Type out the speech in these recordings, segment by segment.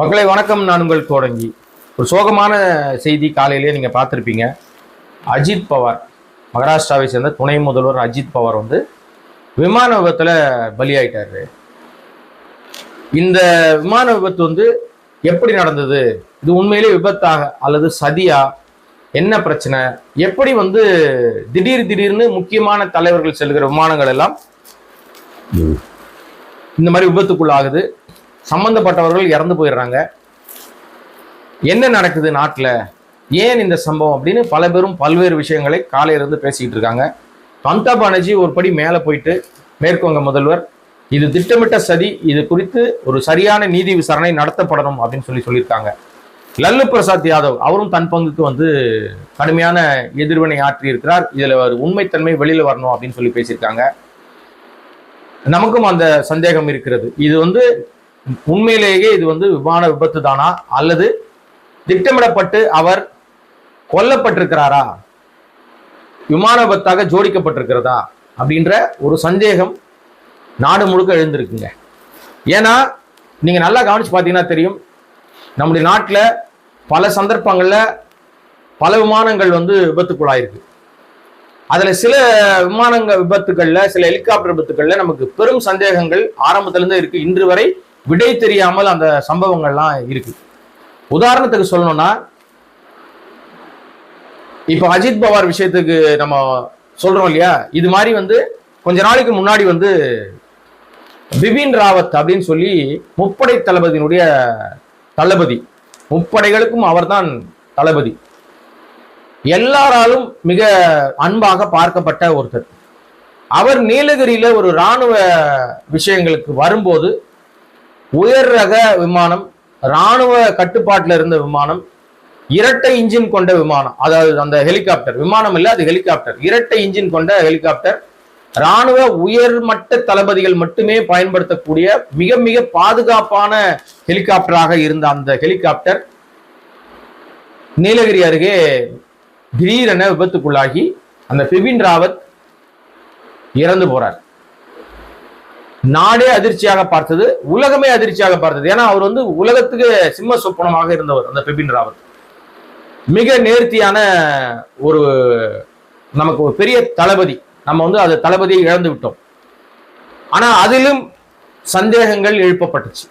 மக்களை வணக்கம். நான் உங்கள் தொடங்கி ஒரு சோகமான செய்தி காலையிலேயே நீங்கள் பார்த்துருப்பீங்க. அஜித் பவார் மகாராஷ்டிராவை சேர்ந்த துணை முதல்வர் அஜித் பவார் வந்து விமான விபத்தில் பலியாயிட்டார். இந்த விமான விபத்து வந்து எப்படி நடந்தது? இது உண்மையிலே விபத்தாக அல்லது சதியா? என்ன பிரச்சனை? எப்படி வந்து திடீர் திடீர்னு முக்கியமான தலைவர்கள் செல்கிற விமானங்கள் எல்லாம் இந்த மாதிரி விபத்துக்குள்ளாகுது? சம்பந்தப்பட்டவர்கள் இறந்து போயிடுறாங்க. என்ன நடக்குது நாட்டில்? ஏன் இந்த சம்பவம் அப்படின்னு பல பேரும் பல்வேறு விஷயங்களை காலையிலிருந்து பேசிக்கிட்டு இருக்காங்க. மம்தா பானர்ஜி ஒரு படி மேலே போயிட்டு மேற்குவங்க முதல்வர் இது திட்டமிட்ட சதி இது குறித்து ஒரு சரியான நீதி விசாரணை நடத்தப்படணும் அப்படின்னு சொல்லி சொல்லியிருக்காங்க. லல்லு பிரசாத் யாதவ் அவரும் தன் பங்குக்கு வந்து கடுமையான எதிர்வினை ஆற்றி இருக்கிறார் இதுல ஒரு உண்மைத்தன்மை வெளியில வரணும் அப்படின்னு சொல்லி பேசியிருக்காங்க. நமக்கும் அந்த சந்தேகம் இருக்கிறது. இது வந்து உண்மையிலேயே இது வந்து விமான விபத்து தானா? அல்லது திட்டமிடப்பட்டு அவர் கொல்லப்பட்டிருக்கிறாரா? விமான விபத்தாக ஜோடிக்கப்பட்டிருக்கிறதா? அப்படின்ற ஒரு சந்தேகம் நாடு முழுக்க எழுந்திருக்குங்க. ஏன்னா நீங்கள் நல்லா கவனிச்சு பார்த்தீங்கன்னா தெரியும் நம்முடைய நாட்டில் பல சந்தர்ப்பங்களில் பல விமானங்கள் வந்து விபத்துக்குள்ளாயிருக்கு. அதில் சில விமானங்கள் விபத்துக்களில் சில ஹெலிகாப்டர் விபத்துக்களில் நமக்கு பெரும் சந்தேகங்கள் ஆரம்பத்துல இருக்குது இன்று வரை விடை தெரியாமல் அந்த சம்பவங்கள்லாம் இருக்கு. உதாரணத்துக்கு சொல்லணும்னா இப்போ அஜித் பவார் விஷயத்துக்கு நம்ம சொல்றோம் இல்லையா? இது மாதிரி வந்து கொஞ்ச நாளைக்கு முன்னாடி வந்து பிபின் ராவத் அப்படின்னு சொல்லி முப்படை தளபதியினுடைய தளபதி முப்படைகளுக்கும் அவர்தான் தளபதி. எல்லாராலும் மிக அன்பாக பார்க்கப்பட்ட ஒருத்தர். அவர் நீலகிரியில ஒரு இராணுவ விஷயங்களுக்கு வரும்போது உயர் ரக விமானம் இராணுவ கட்டுப்பாட்டில் இருந்த விமானம் இரட்டை இன்ஜின் கொண்ட விமானம். அதாவது அந்த ஹெலிகாப்டர். விமானம் இல்லை அது ஹெலிகாப்டர். இரட்டை இன்ஜின் கொண்ட ஹெலிகாப்டர். இராணுவ உயர்மட்ட தளபதிகள் மட்டுமே பயன்படுத்தக்கூடிய மிக மிக பாதுகாப்பான ஹெலிகாப்டராக இருந்த அந்த ஹெலிகாப்டர் நீலகிரி அருகே திடீரென விபத்துக்குள்ளாகி அந்த பிபின் ராவத் இறந்து போறார். நாடே அதிர்ச்சியாக பார்த்தது உலகமே அதிர்ச்சியாக பார்த்தது. ஏன்னா அவர் வந்து உலகத்துக்கு சிம்ம சொப்பனமாக இருந்தவர் அந்த பிபின் ராவத். மிக நேர்த்தியான ஒரு நமக்கு ஒரு பெரிய தளபதி. நம்ம வந்து அது தளபதியை இழந்து விட்டோம். ஆனா அதிலும் சந்தேகங்கள் எழுப்பப்பட்டுச்சு.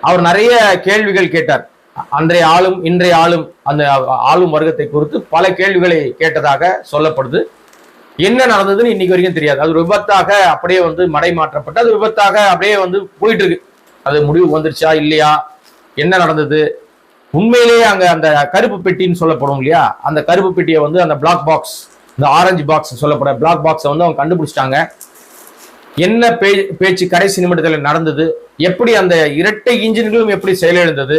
அவர் நிறைய கேள்விகள் கேட்டார். அன்றைய ஆளும் இன்றைய ஆளும் அந்த ஆளும் வர்க்கத்தை குறித்து பல கேள்விகளை கேட்டதாக சொல்லப்படுது. என்ன நடந்ததுன்னு இன்னைக்கு வரைக்கும் தெரியாது. அது விபத்தாக அப்படியே வந்து மடை மாற்றப்பட்டு அது விபத்தாக அப்படியே வந்து போயிட்டு இருக்கு அது முடிவு வந்துருச்சா இல்லையா? என்ன நடந்தது? உண்மையிலேயே அங்க அந்த கருப்பு பெட்டின்னு சொல்லப்படும் இல்லையா? அந்த கருப்பு பெட்டியை வந்து அந்த பிளாக் பாக்ஸ் இந்த ஆரஞ்சு பாக்ஸ் சொல்லப்பட பிளாக் பாக்ஸை வந்து அவங்க கண்டுபிடிச்சிட்டாங்க. என்ன பே பேச்சு கடைசி நிமிடத்தில் நடந்தது? எப்படி அந்த இரட்டை இன்ஜின்களும் எப்படி செயலிழந்தது?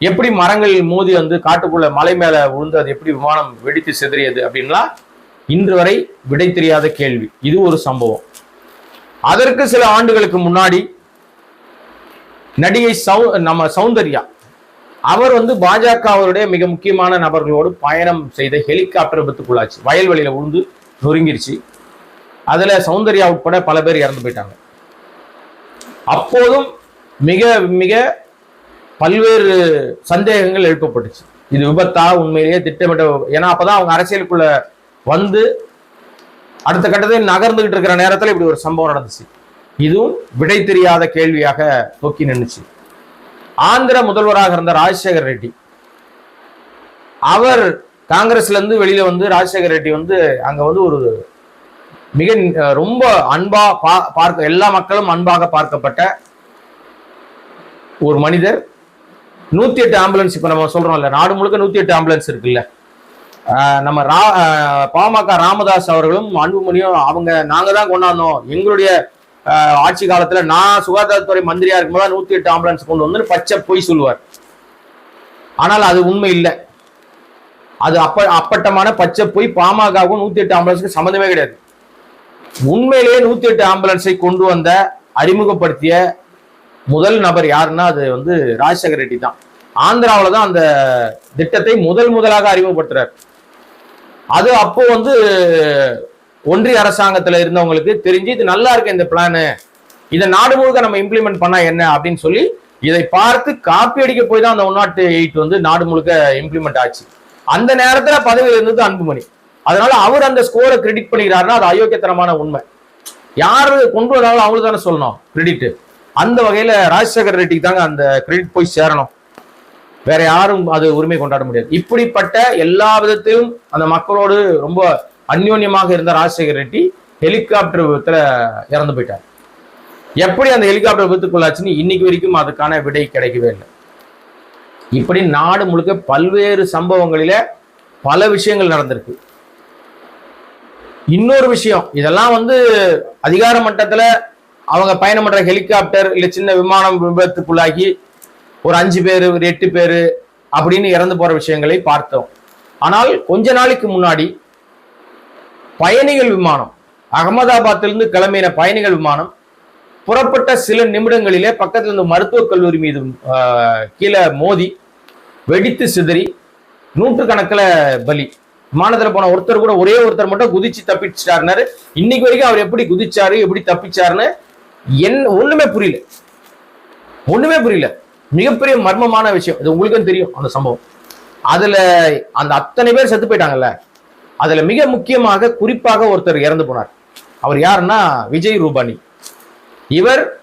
எப்படி மரங்கள் மோதி வந்து காட்டுக்குள்ள மலை மேல விழுந்து அது எப்படி விமானம் வெடித்து சிதறியது அப்படின்லாம் இன்று வரை விடை தெரியாத கேள்வி. இது ஒரு சம்பவம். அதற்கு சில ஆண்டுகளுக்கு முன்னாடி நடிகை சௌ நம்ம சௌந்தர்யா அவர் வந்து பாஜக அவருடைய மிக முக்கியமான நபர்களோடு பயணம் செய்த ஹெலிகாப்டர் விபத்துக்குள்ளாச்சு. வயல்வெளியில விழுந்து நொறுங்கிருச்சு. அதுல சௌந்தர்யா உட்பட பல பேர் இறந்து போயிட்டாங்க. அப்போதும் மிக மிக பல்வேறு சந்தேகங்கள் எழுப்பப்பட்டுச்சு. இது விபத்தா? உண்மையிலேயே திட்டமிட்ட ஏன்னா அப்பதான் அவங்க அரசியலுக்குள்ள வந்து அடுத்த கட்டத்தில் நகர்ந்துகிட்டு இருக்கிற நேரத்தில் இப்படி ஒரு சம்பவம் நடந்துச்சு. இதுவும் விடை தெரியாத கேள்வியாக நோக்கி நின்றுச்சு ஆந்திர முதல்வராக இருந்த ராஜசேகர் ரெட்டி அவர் காங்கிரஸ்லேருந்து வெளியில் வந்து ராஜசேகர் ரெட்டி வந்து அங்கே வந்து ஒரு மிக ரொம்ப அன்பா பா பார்க்க எல்லா மக்களும் அன்பாக பார்க்கப்பட்ட ஒரு மனிதர். நூற்றி எட்டு ஆம்புலன்ஸ் இப்போ நம்ம சொல்கிறோம்ல நாடு முழுக்க நூற்றி எட்டு ஆம்புலன்ஸ் இருக்குல்ல. நம்ம ரா பாமக ராமதாஸ் அவர்களும் அன்புமணியும் அவங்க நாங்க தான் கொண்டாந்தோம் எங்களுடைய ஆட்சி காலத்துல நான் சுகாதாரத்துறை மந்திரியா இருக்கும்போது நூத்தி எட்டு ஆம்புலன்ஸ் கொண்டு வந்து பச்சை பொய் சொல்லுவார். ஆனால் அது உண்மை இல்லை. அது அப்ப அப்பட்டமான பச்சை பொய் பாமகவுக்கும் நூத்தி எட்டு ஆம்புலன்ஸுக்கு சம்மந்தமே கிடையாது. உண்மையிலேயே நூத்தி எட்டு ஆம்புலன்ஸை கொண்டு வந்த அறிமுகப்படுத்திய முதல் நபர் யாருன்னா அது வந்து ராஜசேகர் ரெட்டி தான். ஆந்திராவில் தான் அந்த திட்டத்தை முதல் முதலாக அறிமுகப்படுத்துறார். அது அப்போ வந்து ஒன்றிய அரசாங்கத்துல இருந்தவங்களுக்கு தெரிஞ்சு இது நல்லா இருக்கு இந்த பிளானு இதை நாடு முழுக்க நம்ம இம்ப்ளிமெண்ட் பண்ணா என்ன அப்படின்னு சொல்லி இதை பார்த்து காப்பி அடிக்க போய் தான் அந்த ஒன் நாட் எயிட் வந்து நாடு முழுக்க இம்ப்ளிமெண்ட் ஆச்சு. அந்த நேரத்துல பதவியில் இருந்தது அன்புமணி. அதனால அவர் அந்த ஸ்கோரை கிரெடிட் பண்ணிக்கிறாருன்னா அது அயோக்கியத்தனமான உண்மை. யாரு கொண்டு வந்தாலும் அவங்களுக்கு தானே சொல்லணும் கிரெடிட் அந்த வகையில ராஜசேகர் ரெட்டிக்கு தாங்க அந்த கிரெடிட் போய் சேரணும். வேற யாரும் அது உரிமை கொண்டாட முடியாது. இப்படிப்பட்ட எல்லா விதத்திலும் அந்த மக்களோடு ரொம்ப அந்யோன்யமாக இருந்த ராஜசேகர் ரெட்டி ஹெலிகாப்டர் விபத்துல இறந்து போயிட்டார். எப்படி அந்த ஹெலிகாப்டர் விபத்துக்குள்ளாச்சுன்னு இன்னைக்கு வரைக்கும் அதுக்கான விடை கிடைக்கவே இல்லை. இப்படி நாடு முழுக்க பல்வேறு சம்பவங்களில பல விஷயங்கள் நடந்திருக்கு. இன்னொரு விஷயம் இதெல்லாம் வந்து அதிகார மட்டத்துல அவங்க பயணம் பண்ற ஹெலிகாப்டர் இல்ல சின்ன விமானம் விபத்துக்குள்ளாகி ஒரு அஞ்சு பேர் ஒரு எட்டு பேர் அப்படின்னு இறந்து போற விஷயங்களை பார்த்தோம். ஆனால் கொஞ்ச நாளைக்கு முன்னாடி பயணிகள் விமானம் அகமதாபாத்திலிருந்து கிளம்பின பயணிகள் விமானம் புறப்பட்ட சில நிமிடங்களிலே பக்கத்துல இருந்த மருத்துவக் கல்லூரி மீது ஆஹ், கீழே மோதி வெடித்து சிதறி நூற்றுக்கணக்கில் பலி. விமானத்தில் போன ஒருத்தர் கூட ஒரே ஒருத்தர் மட்டும் குதிச்சு தப்பிச்சிட்டாருனாரு. இன்னைக்கு வரைக்கும் அவர் எப்படி குதிச்சாரு எப்படி தப்பிச்சாருன்னு என் ஒண்ணுமே புரியல. ஒண்ணுமே புரியல. மிகப்பெரிய மர்மமான விஷயம். இது உங்களுக்கும் தெரியும் அந்த சம்பவம். அதுல அந்த அத்தனை பேர் செத்து போயிட்டாங்கல்ல. அதுல மிக முக்கியமாக குறிப்பாக ஒருத்தர் இறந்து போனார். அவர் யாருன்னா விஜய் ரூபானி. இவர்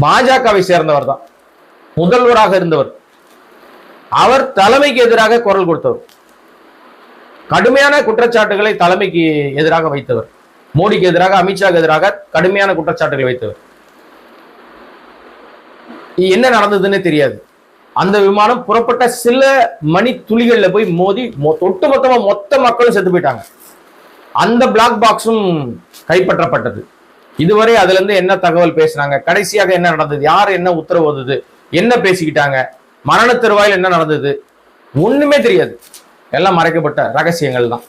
பாஜகவை சேர்ந்தவர் தான். முதல்வராக இருந்தவர். அவர் தலைமைக்கு எதிராக குரல் கொடுத்தவர். கடுமையான குற்றச்சாட்டுகளை தலைமைக்கு எதிராக வைத்தவர். மோடிக்கு எதிராக அமித்ஷாக்கு எதிராக கடுமையான குற்றச்சாட்டுகளை வைத்தவர். என்ன நடந்ததுன்னு தெரியாது. அந்த விமானம் புறப்பட்ட சில மணி துளிகள்ல போய் மோதி மொ- ஒட்டுமொத்தமா மொத்த மக்களும் செத்து போயிட்டாங்க. அந்த பிளாக் பாக்ஸும் கைப்பற்றப்பட்டது. இதுவரை அதுல இருந்து என்ன தகவல் பேசுனாங்க? கடைசியாக என்ன நடந்தது? யார் என்ன உத்தரவு வந்தது? என்ன பேசிக்கிட்டாங்க? மரண தருவாயில் என்ன நடந்தது? ஒண்ணுமே தெரியாது. எல்லாம் மறைக்கப்பட்ட ரகசியங்கள் தான்.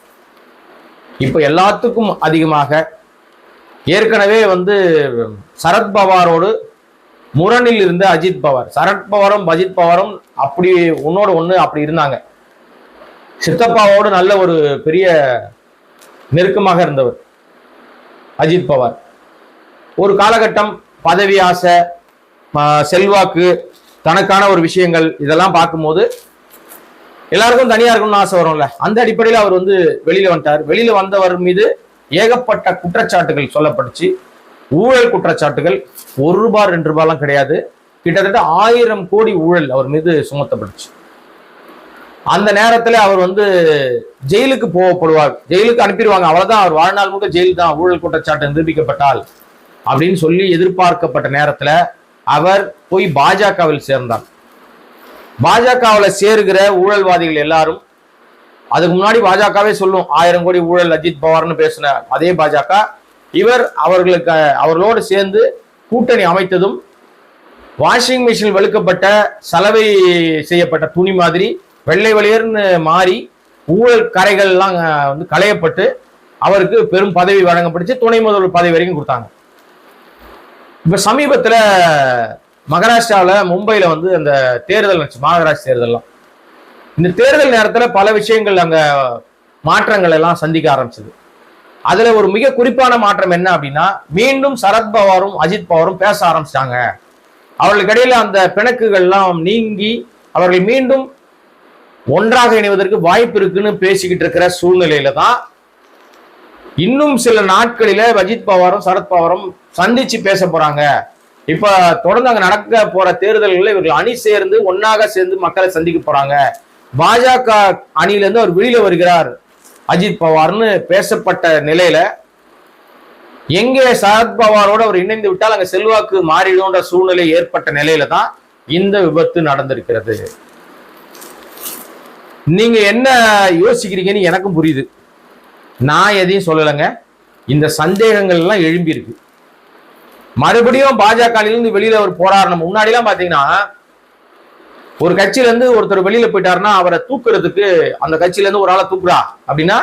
இப்போ எல்லாத்துக்கும் அதிகமாக ஏற்கனவே வந்து சரத்பவாரோடு முரணில் இருந்த அஜித் பவார். சரத்பவாரும் அஜித் பவாரும் அப்படி ஒன்னோட ஒண்ணு அப்படி இருந்தாங்க. சித்தப்பாவோடு நல்ல ஒரு பெரிய நெருக்கமாக இருந்தவர் அஜித் பவார். ஒரு காலகட்டம் பதவி ஆசை செல்வாக்கு தனக்கான ஒரு விஷயங்கள் இதெல்லாம் பார்க்கும்போது எல்லாருக்கும் தனியா இருக்கணும்னு ஆசை வரும்ல. அந்த அடிப்படையில் அவர் வந்து வெளியில வந்துட்டார். வெளியில வந்தவர் மீது ஏகப்பட்ட குற்றச்சாட்டுகள் சொல்லப்பட்டுச்சு. ஊழல் குற்றச்சாட்டுகள் ஒரு ரூபாய் ரெண்டு ரூபாய்லாம் கிடையாது. கிட்டத்தட்ட ஆயிரம் கோடி ஊழல் அவர் மீது சுமத்தப்பட்டுச்சு. அந்த நேரத்துல அவர் வந்து ஜெயிலுக்கு போகப்படுவார். ஜெயிலுக்கு அனுப்பிடுவாங்க. அவ்வளோதான் அவர் வாழ்நாள் முழுக்க ஜெயில் தான் ஊழல் குற்றச்சாட்டு நிரூபிக்கப்பட்டால் அப்படின்னு சொல்லி எதிர்பார்க்கப்பட்ட நேரத்துல அவர் போய் பாஜகவில் சேர்ந்தார். பாஜகவில் சேருகிற ஊழல்வாதிகள் எல்லாரும் அதுக்கு முன்னாடி பாஜகவே சொல்லும் ஆயிரம் கோடி ஊழல் அஜித் பவார்னு பேசின அதே பாஜக இவர் அவர்களுக்கு அவர்களோடு சேர்ந்து கூட்டணி அமைத்ததும் வாஷிங் மிஷின் வெளுக்கப்பட்ட சலவை செய்யப்பட்ட துணி மாதிரி வெள்ளை வெளியர்னு மாறி ஊழல் கரைகள் எல்லாம் வந்து களையப்பட்டு அவருக்கு பெரும் பதவி வழங்கப்பட்டுச்சு. துணை முதல்வர் பதவி வரைக்கும் கொடுத்தாங்க. இப்போ சமீபத்தில் மகாராஷ்டிராவில் மும்பையில் வந்து அந்த தேர்தல் நடந்துச்சு மகாராஷ்டிர தேர்தல்லாம். இந்த தேர்தல் நேரத்தில் பல விஷயங்கள் அங்கே மாற்றங்கள் எல்லாம் சந்திக்க ஆரம்பிச்சது. அதுல ஒரு மிக குறிப்பான மாற்றம் என்ன அப்படின்னா மீண்டும் சரத்பவாரும் அஜித் பவாரும் பேச ஆரம்பிச்சிட்டாங்க. அவர்களுக்கு இடையில அந்த பிணக்குகள்லாம் நீங்கி அவர்கள் மீண்டும் ஒன்றாக இணைவதற்கு வாய்ப்பு இருக்குன்னு பேசிக்கிட்டு இருக்கிற சூழ்நிலையில தான் இன்னும் சில நாட்களில அஜித் பவாரும் சரத் பவாரும் சந்திச்சு பேச போறாங்க. இப்ப தொடர்ந்து அங்க நடக்க போற தேர்தல்களில் இவர்கள் அணி சேர்ந்து ஒன்னாக சேர்ந்து மக்களை சந்திக்க போறாங்க. பாஜக அணியிலிருந்து அவர் வெளியில வருகிறார். அஜித் பவார்னு பேசப்பட்ட நிலையில எங்கே சரத்பவாரோட அவர் இணைந்து விட்டால் அங்க செல்வாக்கு மாறிடும்ன்ற சூழ்நிலை ஏற்பட்ட நிலையில தான் இந்த விபத்து நடந்திருக்கிறது. நீங்க என்ன யோசிக்கிறீங்கன்னு எனக்கும் புரியுது. நான் எதையும் சொல்லலைங்க. இந்த சந்தேகங்கள் எல்லாம் எழும்பி இருக்கு மறுபடியும் பாஜக இருந்து வெளியில அவர் போறாரு. முன்னாடி எல்லாம் பாத்தீங்கன்னா ஒரு கட்சியில இருந்து ஒருத்தர் வெளியில போயிட்டாருன்னா அவரை தூக்குறதுக்கு அந்த கட்சியில இருந்து ஒரு ஆளை தூக்குறா. அப்படின்னா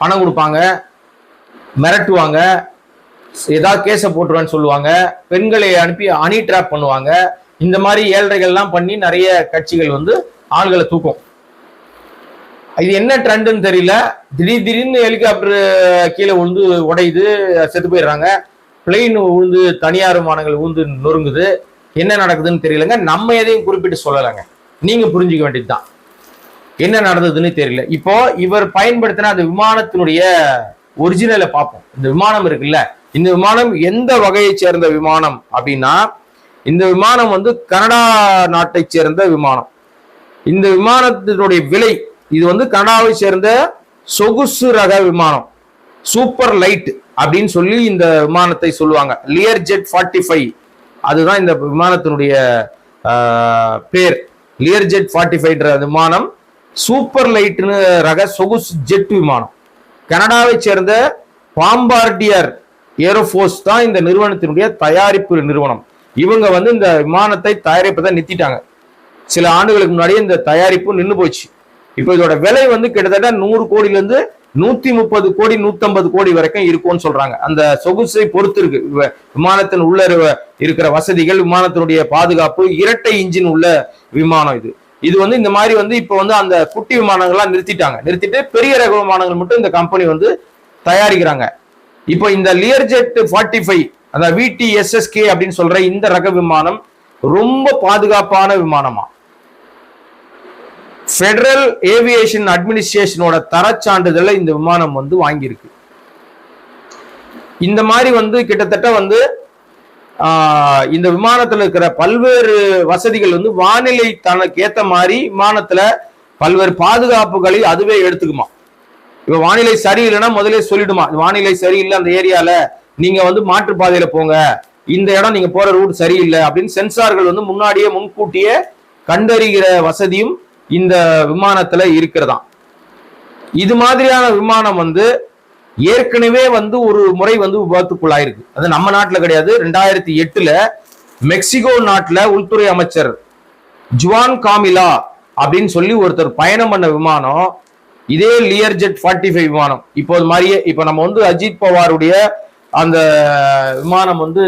பணம் கொடுப்பாங்க மிரட்டுவாங்க ஏதாவது கேஸை போட்டுருவான்னு சொல்லுவாங்க பெண்களை அனுப்பி அணி ட்ராப் பண்ணுவாங்க. இந்த மாதிரி ஏழ்றைகள்லாம் பண்ணி நிறைய கட்சிகள் வந்து ஆள்களை தூக்கும். இது என்ன ட்ரெண்டுன்னு தெரியல. திடீர் திடீர்னு ஹெலிகாப்டர் கீழே விழுந்து உடையுது செத்து போயிடுறாங்க. பிளெயின் விழுந்து தனியார் விமானங்கள் விழுந்து நொறுங்குது. என்ன நடக்குதுன்னு தெரியலங்க. நம்ம எதையும் குறிப்பிட்டு சொல்லலைங்க. நீங்க புரிஞ்சுக்க வேண்டியதுதான். என்ன நடந்ததுன்னு தெரியல. இப்போ இவர் பயன்படுத்தின அந்த விமானத்தினுடைய ஒரிஜினலை பார்ப்போம். இந்த விமானம் இருக்குல்ல. இந்த விமானம் எந்த வகையை சேர்ந்த விமானம் அப்படின்னா இந்த விமானம் வந்து கனடா நாட்டை சேர்ந்த விமானம். இந்த விமானத்தினுடைய விலை இது வந்து கனடாவை சேர்ந்த சொகுசு ரக விமானம். சூப்பர் லைட் அப்படின்னு சொல்லி இந்த விமானத்தை சொல்லுவாங்க. லியர் ஜெட் ஃபார்ட்டி ஃபைவ் அதுதான் இந்த விமானத்தினுடைய பேர். லியர் ஜெட் ஃபார்ட்டி ஃபைவ்ன்ற விமானம் சூப்பர் லைட்னு ரக சொகுசு ஜெட் விமானம். கனடாவை சேர்ந்த பாம்பார்டியர் ஏரோஃபோர்ஸ் தான் இந்த நிறுவனத்தினுடைய தயாரிப்பு நிறுவனம். இவங்க வந்து இந்த விமானத்தை தயாரிப்பதை நிறுத்திட்டாங்க. சில ஆண்டுகளுக்கு முன்னாடியே இந்த தயாரிப்பு நின்று போச்சு. இப்போ இதோட விலை வந்து கிட்டத்தட்ட நூறு கோடியிலேருந்து நூத்தி முப்பது கோடி நூத்தம்பது கோடி வரைக்கும் இருக்கும்னு சொல்றாங்க. அந்த சொகுசை பொறுத்து இருக்கு. வ- விமானத்தின் உள்ள இருக்கிற வசதிகள் விமானத்தினுடைய பாதுகாப்பு இரட்டை இன்ஜின் உள்ள விமானம் இது. இது வந்து இந்த மாதிரி வந்து இப்போ வந்து அந்த குட்டி விமானங்கள்லாம் நிறுத்திட்டாங்க. நிறுத்திட்டு பெரிய ரக விமானங்கள் மட்டும் இந்த கம்பெனி வந்து தயாரிக்கிறாங்க. இப்போ இந்த லியர்ஜெட் ஃபார்ட்டி ஃபைவ் அந்த விடிஎஸ்எஸ்கே அப்படின்னு சொல்ற இந்த ரக விமானம் ரொம்ப பாதுகாப்பான விமானமா? ஃபெடரல் ஏவியேஷன் அட்மினிஸ்ட்ரேஷனோட தரச்சான்றிதழை இந்த விமானம் வந்து வாங்கியிருக்கு. இந்த மாதிரி வந்து கிட்டத்தட்ட வந்து இந்த விமானத்தில் இருக்கிற பல்வேறு வசதிகள் வந்து வானிலை தனக்கு ஏற்ற மாதிரி விமானத்தில் பல்வேறு பாதுகாப்புகளை அதுவே எடுத்துக்குமா. இப்போ வானிலை சரியில்லைன்னா முதல்ல சொல்லிடுமா வானிலை சரியில்லை அந்த ஏரியாவில் நீங்கள் வந்து மாற்றுப்பாதையில் போங்க. இந்த இடம் நீங்கள் போகிற ரூட் சரியில்லை. அப்படின்னு சென்சார்கள் வந்து முன்னாடியே முன்கூட்டியே கண்டறிகிற வசதியும் இந்த விமானத்துல இருக்கிறதாம். இது மாதிரியான விமானம் வந்து ஏற்கனவே வந்து ஒரு முறை வந்து விபத்துக்குள்ளாயிருக்கு. அது நம்ம நாட்டில் கிடையாது. ரெண்டாயிரத்தி எட்டுல மெக்சிகோ நாட்டில் உள்துறை அமைச்சர் ஜுவான் காமிலா அப்படின்னு சொல்லி ஒருத்தர் பயணம் பண்ண விமானம் இதே லியர் ஜெட் ஃபார்ட்டி ஃபைவ் விமானம். இப்போ அது மாதிரியே இப்போ நம்ம வந்து அஜித் பவாருடைய அந்த விமானம் வந்து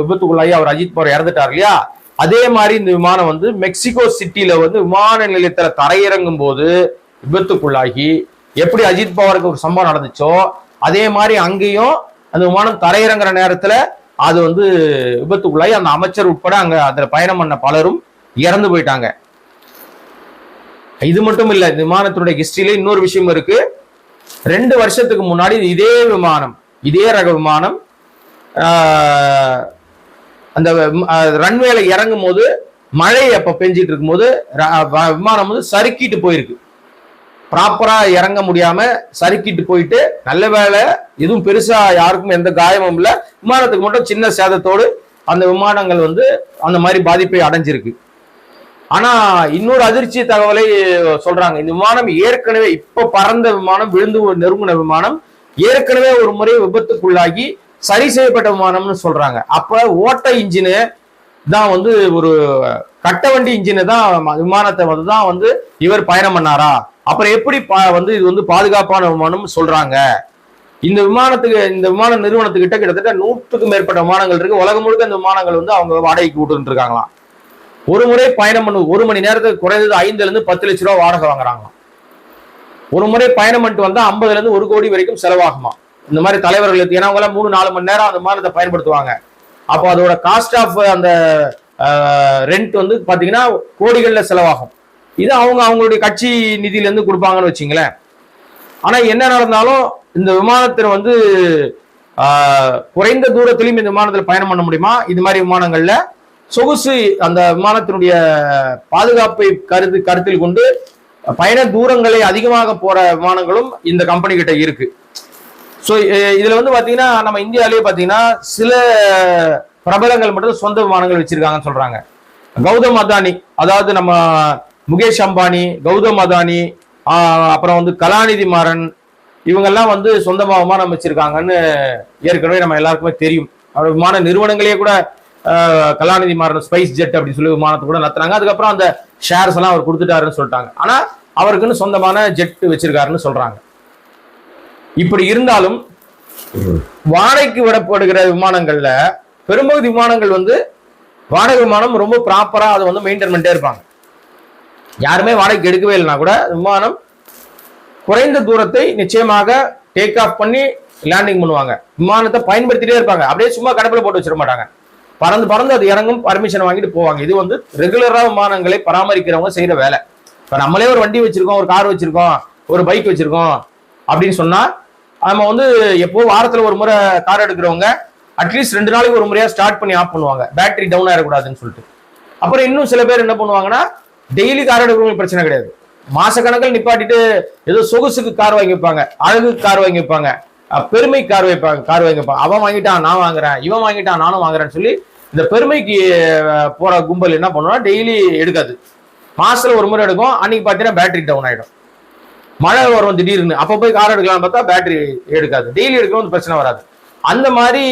விபத்துக்குள்ளாகி அவர் அஜித் பவார் இறந்துட்டார் இல்லையா? அதே மாதிரி இந்த விமானம் வந்து மெக்சிகோ சிட்டியில வந்து விமான நிலையத்துல தரையிறங்கும் போது விபத்துக்குள்ளாகி எப்படி அஜித் பவாருக்கு ஒரு சம்பவம் நடந்துச்சோ அதே மாதிரி அங்கேயும் அந்த விமானம் தரையிறங்குற நேரத்துல அது வந்து விபத்துக்குள்ளாகி அந்த அமைச்சர் உட்பட அங்க அதுல பயணம் பண்ண பலரும் இறந்து போயிட்டாங்க. இது மட்டும் இல்ல இந்த விமானத்தினுடைய ஹிஸ்டரியில இன்னொரு விஷயம் இருக்கு. ரெண்டு வருஷத்துக்கு முன்னாடி இதே விமானம் இதே ரக விமானம் அந்த ரன்வேல இறங்கும் போது மழை அப்ப பெஞ்சிட்டு இருக்கும்போது ர- விமானம் வந்து சறுக்கிட்டு போயிருக்கு. ப்ராப்பரா இறங்க முடியாம சறுக்கிட்டு போயிட்டு நல்ல வேலை எதுவும் பெருசா யாருக்கும் எந்த காயமும் இல்ல. விமானத்துக்கு மட்டும் சின்ன சேதத்தோடு அந்த விமானங்கள் வந்து அந்த மாதிரி பாதிப்பை அடைஞ்சிருக்கு. ஆனா இன்னொரு அதிர்ச்சி தகவலை சொல்றாங்க. இந்த விமானம் ஏற்கனவே இப்ப பறந்த விமானம் விழுந்து நெருங்கின விமானம் ஏற்கனவே ஒரு முறை விபத்துக்குள்ளாகி சரி செய்யப்பட்ட விமானம்னு சொல்றாங்க. அப்ப ஓட்ட இன்ஜினு தான் வந்து ஒரு கட்ட வண்டி இன்ஜினு தான் விமானத்தை வந்து தான் வந்து இவர் பயணம் பண்ணாரா? அப்புறம் எப்படி பா- வந்து இது வந்து பாதுகாப்பான விமானம் சொல்றாங்க? இந்த விமானத்துக்கு இந்த விமான நிறுவனத்துக்கிட்ட கிட்டத்தட்ட நூற்றுக்கும் மேற்பட்ட விமானங்கள் இருக்கு. உலகம் முழுக்க இந்த விமானங்கள் வந்து அவங்க வாடகைக்கு விட்டுட்டு இருக்காங்களாம். ஒரு முறை பயணம் பண்ணு ஒரு மணி நேரத்துக்கு குறைந்தது ஐந்துல இருந்து பத்து லட்ச ரூபா வாடகை வாங்குறாங்களாம். ஒரு முறை பயணம் பண்ணிட்டு வந்தா ஐம்பதுல இருந்து ஒரு கோடி வரைக்கும் செலவாகுமா இந்த மாதிரி தலைவர்களுக்கு ஏன்னா அவங்க மூணு நாலு மணி நேரம் அந்த விமானத்தை பயன்படுத்துவாங்க. அப்போ அதோட காஸ்ட் ஆஃப் அந்த ரெண்ட் வந்து பார்த்தீங்கன்னா கோடிகளில் செலவாகும். இது அவங்க அவங்களுடைய கட்சி நிதியிலேருந்து கொடுப்பாங்கன்னு வச்சிங்களேன். ஆனால் என்ன நடந்தாலும் இந்த விமானத்தில் வந்து குறைந்த தூரத்திலையும் இந்த விமானத்தில் பயணம் பண்ண முடியுமா? இது மாதிரி விமானங்களில் சொகுசு அந்த விமானத்தினுடைய பாதுகாப்பை கருத்து கருத்தில் கொண்டு பயண தூரங்களை அதிகமாக போற விமானங்களும் இந்த கம்பெனி கிட்ட இருக்கு. ஸோ இதில் வந்து பார்த்தீங்கன்னா நம்ம இந்தியாவிலேயே பார்த்தீங்கன்னா சில பிரபலங்கள் மட்டும் சொந்த விமானங்கள் வச்சிருக்காங்கன்னு சொல்றாங்க. கௌதம் அதானி அதாவது நம்ம முகேஷ் அம்பானி கௌதம் அதானி அப்புறம் வந்து கலாநிதி மாறன் இவங்கெல்லாம் வந்து சொந்தமாக விமானம் வச்சிருக்காங்கன்னு ஏற்கனவே நம்ம எல்லாருக்குமே தெரியும். அவர் விமான நிறுவனங்களே கூட கலாநிதி மாறன் ஸ்பைஸ் ஜெட் அப்படின்னு சொல்லி விமானத்தை கூட நடத்துறாங்க. அதுக்கப்புறம் அந்த ஷேர்ஸ் எல்லாம் அவர் கொடுத்துட்டாருன்னு சொல்லிட்டாங்க. ஆனால் அவருக்குன்னு சொந்தமான ஜெட் வச்சிருக்காருன்னு சொல்றாங்க. இப்படி இருந்தாலும் வாடகைக்கு விடப்படுகிற விமானங்கள்ல பெரும்பகுதி விமானங்கள் வந்து வாடகை விமானம் ரொம்ப ப்ராப்பரா அதை வந்து மெயின்டைன் பண்ணிட்டே இருப்பாங்க. யாருமே வாடகைக்கு எடுக்கவே இல்லைனா கூட விமானம் குறைந்த தூரத்தை நிச்சயமாக டேக் ஆஃப் பண்ணி லேண்டிங் பண்ணுவாங்க. விமானத்தை பயன்படுத்திட்டே இருப்பாங்க. அப்படியே சும்மா கடப்பில் போட்டு வச்சிட மாட்டாங்க. பறந்து பறந்து அது இறங்கும் பர்மிஷன் வாங்கிட்டு போவாங்க. இது வந்து ரெகுலரா விமானங்களை பராமரிக்கிறவங்க செய்யற வேலை. இப்ப நம்மளே ஒரு வண்டி வச்சிருக்கோம் ஒரு கார் வச்சிருக்கோம் ஒரு பைக் வச்சிருக்கோம் அப்படின்னு சொன்னா நம்ம வந்து எப்போ வாரத்துல ஒரு முறை கார் எடுக்கிறவங்க அட்லீஸ்ட் ரெண்டு நாளைக்கு ஒரு முறையா ஸ்டார்ட் பண்ணி ஆஃப் பண்ணுவாங்க. பேட்டரி டவுன் ஆயிடக்கூடாதுன்னு சொல்லிட்டு. அப்புறம் இன்னும் சில பேர் என்ன பண்ணுவாங்கன்னா டெய்லி கார் எடுக்கிறவங்களுக்கு பிரச்சனை கிடையாது. மாசக்கணக்கில் நிப்பாட்டிட்டு ஏதோ சொகுசுக்கு கார் வாங்கி வைப்பாங்க அழகுக்கு கார் வாங்கி வைப்பாங்க பெருமைக்கு பெருமை கார் வைப்பாங்க கார் வாங்கி வைப்பாங்க அவன் வாங்கிட்டான் நான் வாங்குறேன் இவன் வாங்கிட்டான் நானும் வாங்குறேன்னு சொல்லி இந்த பெருமைக்கு போகிற போற கும்பல் என்ன பண்ணுவோம்னா டெய்லி எடுக்காது. மாசத்துல ஒரு முறை எடுக்கும் அன்னைக்கு பார்த்தீங்கன்னா பேட்டரி டவுன் ஆயிடும். மழை வரும் திடீர்னு. அப்போ போய் கார் எடுக்கலாம்னு பார்த்தா பேட்டரி எடுக்காது. டெய்லி எடுக்கவும் பிரச்சனை வராது. அந்த மாதிரி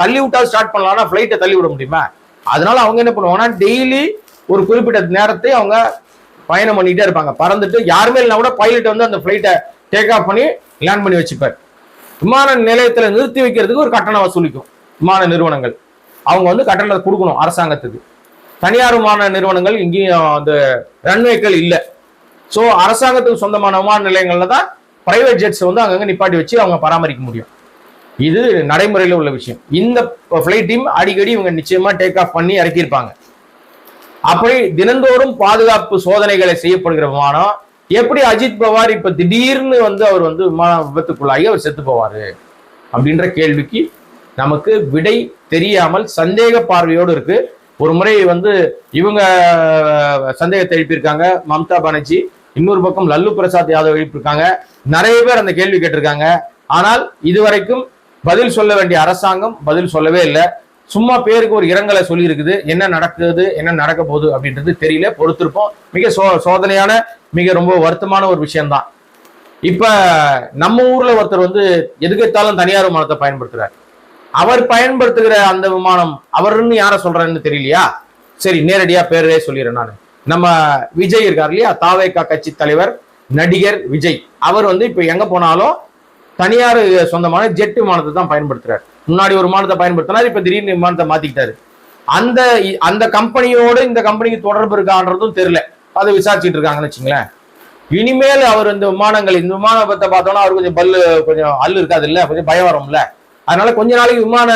தள்ளி விட்டா ஸ்டார்ட் பண்ணலாம்னா ஃப்ளைட்டை தள்ளி விட முடியுமா? அதனால அவங்க என்ன பண்ணுவாங்கன்னா டெய்லி ஒரு குறிப்பிட்ட நேரத்தை அவங்க பயணம் பண்ணிட்டே இருப்பாங்க. பறந்துட்டு யாருமே இல்லைனா கூட பைலட் வந்து அந்த ஃப்ளைட்டை டேக் ஆஃப் பண்ணி லேண்ட் பண்ணி வச்சுப்பார். விமான நிலையத்தில் நிறுத்தி வைக்கிறதுக்கு ஒரு கட்டணம் வசூலிக்கும். விமான நிறுவனங்கள். அவங்க வந்து கட்டணத்தை கொடுக்கணும் அரசாங்கத்துக்கு. தனியார் விமான நிறுவனங்கள் இங்கேயும் அந்த ரன்வேக்கள் இல்லை. ஸோ அரசாங்கத்துக்கு சொந்தமான விமான நிலையங்கள்ல தான் பிரைவேட் ஜெட்ஸ் வந்து அங்கங்கே நிப்பாட்டி வச்சு அவங்க பராமரிக்க முடியும். இது நடைமுறையில் உள்ள விஷயம். இந்த ஃப்ளைட்டையும் டீம் அடிக்கடி இவங்க நிச்சயமா டேக் ஆஃப் பண்ணி இறக்கியிருப்பாங்க. அப்படி தினந்தோறும் பாதுகாப்பு சோதனைகளை செய்யப்படுகிற விமானம் எப்படி அஜித் பவார் இப்ப திடீர்னு வந்து அவர் வந்து விமான விபத்துக்குள்ளாகி அவர் செத்து போவாரு? அப்படின்ற கேள்விக்கு நமக்கு விடை தெரியாமல் சந்தேக பார்வையோடு இருக்கு. ஒரு முறை வந்து இவங்க சந்தேகத்தை எழுப்பியிருக்காங்க மம்தா பானர்ஜி. இன்னொரு பக்கம் லல்லு பிரசாத் யாதவ் எழுப்பியிருக்காங்க. நிறைய பேர் அந்த கேள்வி கேட்டிருக்காங்க. ஆனால் இதுவரைக்கும் பதில் சொல்ல வேண்டிய அரசாங்கம் பதில் சொல்லவே இல்லை. சும்மா பேருக்கு ஒரு இரங்கலை சொல்லி இருக்குது என்ன நடக்குது என்ன நடக்க போகுது அப்படின்றது தெரியல. பொறுத்திருப்போம். மிக சோ சோதனையான மிக ரொம்ப வருத்தமான ஒரு விஷயம்தான். இப்ப நம்ம ஊர்ல ஒருத்தர் வந்து எதுக்கெடுத்தாலும் தனியார் விமானத்தை பயன்படுத்துறாரு. அவர் பயன்படுத்துகிற அந்த விமானம் அவர்னு யார சொல்றாருன்னு தெரியலையா? சரி நேரடியா பேரே சொல்லிடுறேன் நான். நம்ம விஜய் இருக்கார் இல்லையா? தாவேக்கா கட்சி தலைவர் நடிகர் விஜய். அவர் வந்து இப்ப எங்க போனாலும் தனியார் சொந்தமான ஜெட் விமானத்தை தான் பயன்படுத்துறாரு. முன்னாடி ஒரு விமானத்தை பயன்படுத்தினார் இப்ப திடீர்னு விமானத்தை மாத்திக்கிட்டாரு. அந்த அந்த கம்பெனியோட இந்த கம்பெனிக்கு தொடர்பு இருக்கான்றதும் தெரியல. அதை விசாரிச்சுட்டு இருக்காங்கன்னு வச்சுங்களேன் இனிமேல் அவர் இந்த விமானங்கள் இந்த விமானத்தை பார்த்தோம்னா அவர் கொஞ்சம் பல்லு கொஞ்சம் அல்லு இருக்காது இல்ல? கொஞ்சம் பயம் வரும்ல? அதனால கொஞ்ச நாளைக்கு விமான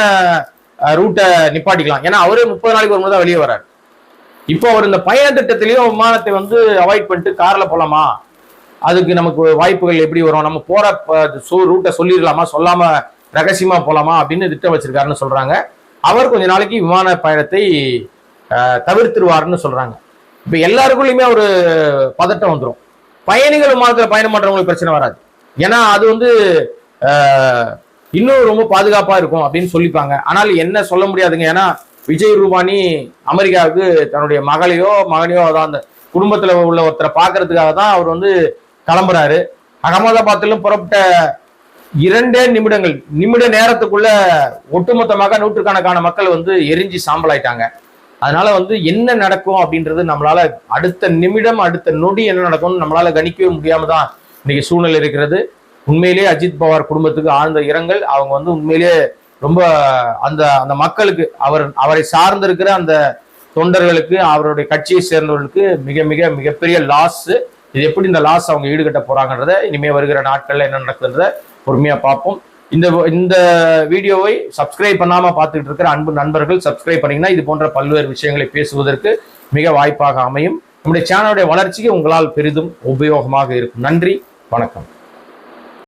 ரூட்டை நிப்பாட்டிக்கலாம். ஏன்னா அவரே முப்பது நாளைக்கு ஒரு முறை தான் வெளியே வர்றாரு. இப்போ அவர் இந்த பயண திட்டத்திலையும் விமானத்தை வந்து அவாய்ட் பண்ணிட்டு கார்ல போலாமா? அதுக்கு நமக்கு வாய்ப்புகள் எப்படி வரும்? நம்ம போற ரூட்டை சொல்லிடலாமா? சொல்லாம ரகசியமா போலாமா? அப்படின்னு திட்டம் வச்சிருக்காருன்னு சொல்றாங்க. அவர் கொஞ்ச நாளைக்கு விமான பயணத்தை தவிர்த்துருவார்னு சொல்கிறாங்க சொல்றாங்க. இப்ப எல்லாருக்குள்ளயுமே ஒரு பதட்டம் வந்துடும் பயணிகள் விமானத்தில் பயணம் பண்றவங்களுக்கு பிரச்சனை வராது. ஏன்னா அது வந்து இன்னும் ரொம்ப பாதுகாப்பா இருக்கும் அப்படின்னு சொல்லிப்பாங்க. ஆனால் என்ன சொல்ல முடியாதுங்க. ஏன்னா விஜய் ரூபானி அமெரிக்காவுக்கு தன்னுடைய மகளையோ மகனையோ அதான் அந்த குடும்பத்தில் உள்ள ஒருத்தரை பார்க்கறதுக்காக தான் அவர் வந்து கிளம்புறாரு. அகமதாபாத்திலும் புறப்பட்ட இரண்டே நிமிடங்கள் நிமிட நேரத்துக்குள்ள ஒட்டுமொத்தமாக நூற்றுக்கணக்கான மக்கள் வந்து எரிஞ்சு சாம்பலாயிட்டாங்க. அதனால வந்து என்ன நடக்கும் அப்படின்றது நம்மளால அடுத்த நிமிடம் அடுத்த நொடி என்ன நடக்கும்னு நம்மளால கணிக்கவே முடியாம தான் இன்னைக்கு சூழ்நிலை இருக்கிறது. உண்மையிலேயே அஜித் பவார் குடும்பத்துக்கு ஆழ்ந்த இரங்கல். அவங்க வந்து உண்மையிலேயே ரொம்ப அந்த அந்த மக்களுக்கு அவர் அவரை சார்ந்திருக்கிற அந்த தொண்டர்களுக்கு அவருடைய கட்சியை சேர்ந்தவர்களுக்கு மிக மிக மிகப்பெரிய லாஸ் இது எப்படி இந்த லாஸ் அவங்க ஈடுகட்ட போறாங்கன்றத இனிமே வருகிற நாட்கள்ல என்ன நடக்குதுன்றத பொறுமையா பார்ப்போம். இந்த இந்த வீடியோவை சப்ஸ்கிரைப் பண்ணாம பார்த்துக்கிட்டு இருக்கிற அன்பு நண்பர்கள் சப்ஸ்கிரைப் பண்ணீங்கன்னா இது போன்ற பல்வேறு விஷயங்களை பேசுவதற்கு மிக வாய்ப்பாக அமையும். நம்முடைய சேனலுடைய வளர்ச்சிக்கு உங்களால் பெரிதும் உபயோகமாக இருக்கும். நன்றி வணக்கம்.